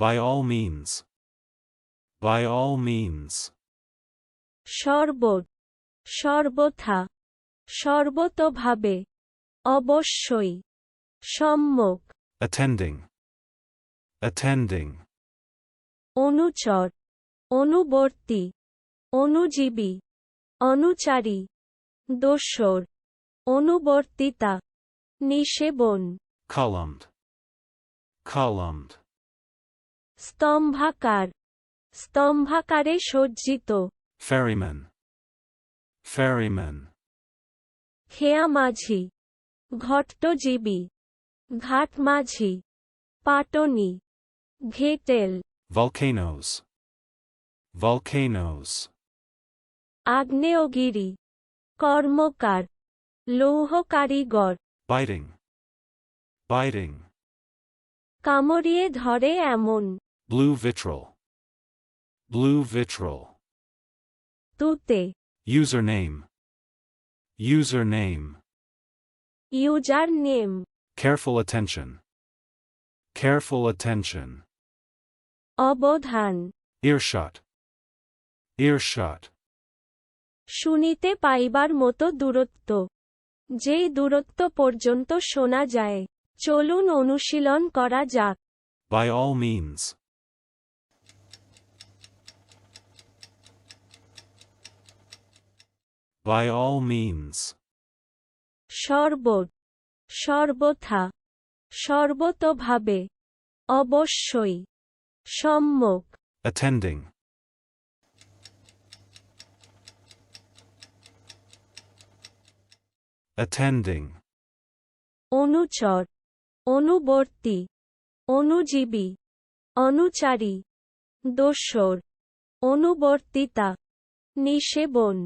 By all means. By all means. সর্বত সর্বথা সর্বতভাবে অবশ্যই সম্মুখ Attending. Attending. অনুচর অনুবর্তী অনুজীবী অনুচারী দোসর অনুবর্তিতা নিষেবন Columned. Columned. স্তম্ভাকার স্তম্ভাকারে সজ্জিত Ferryman. Ferryman. খেয়া মাঝি ঘট্টজীবী ঘাট মাঝি পাটনি ঘেটেল Volcanoes. Volcanoes. আগ্নেয়গিরি কর্মকার লৌহ কারিগর Biting. Biting. কামড়িয়ে ধরে এমন Blue vitriol. Blue vitriol. তুতে Username. Username. Name Careful attention. Careful attention. অবধান Earshot. Earshot. শুনিতে পাইবার মতো দূরত্ব যেই দূরত্ব পর্যন্ত শোনা যায় চলুন অনুশীলন করা যাক By all means. By all means. সর্বত সর্বথা সর্বতভাবে অবশ্যই সম্মুখ Attending. Attending. অনুচর অনুবর্তী অনুজীবী অনুচারী দোসর অনুবর্তিতা নিষেবন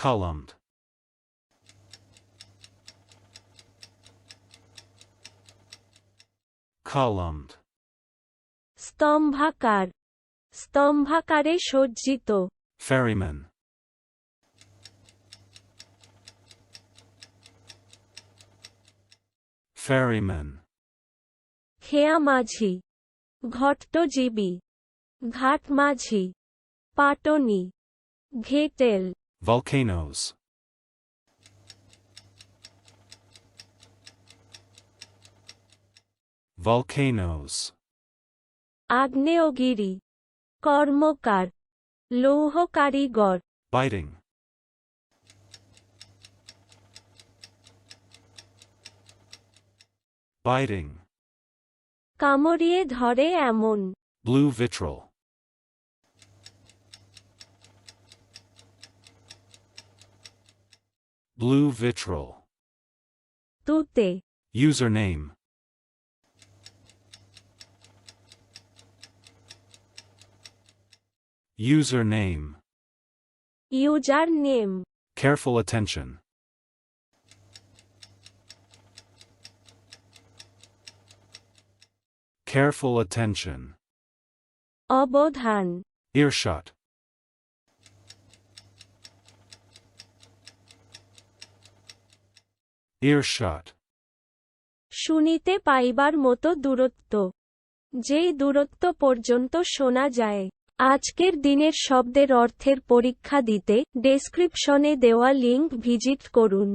Columned. Columned. স্তম্ভাকার স্তম্ভাকারে সজ্জিত Ferryman. Ferryman. খেয়া মাঝি ঘট্টজীবী ঘাট মাঝি পাটনি ঘেটেল Volcanoes. Volcanoes. আগ্নেয়গিরি কর্মকার লৌহ কারিগর Biting. Biting. কামড়িয়ে ধরে এমন Blue vitriol. Blue Vitrol. Tute. Username. Username. Username. Careful attention. Careful attention. Obodhan. Earshot. Earshot. শুনিতে পাইবার মতো দূরত্ব যেই দূরত্ব পর্যন্ত শোনা যায়, আজকের দিনের শব্দের অর্থের পরীক্ষা দিতে ডেসক্রিপশনে দেওয়া লিঙ্ক ভিজিট করুন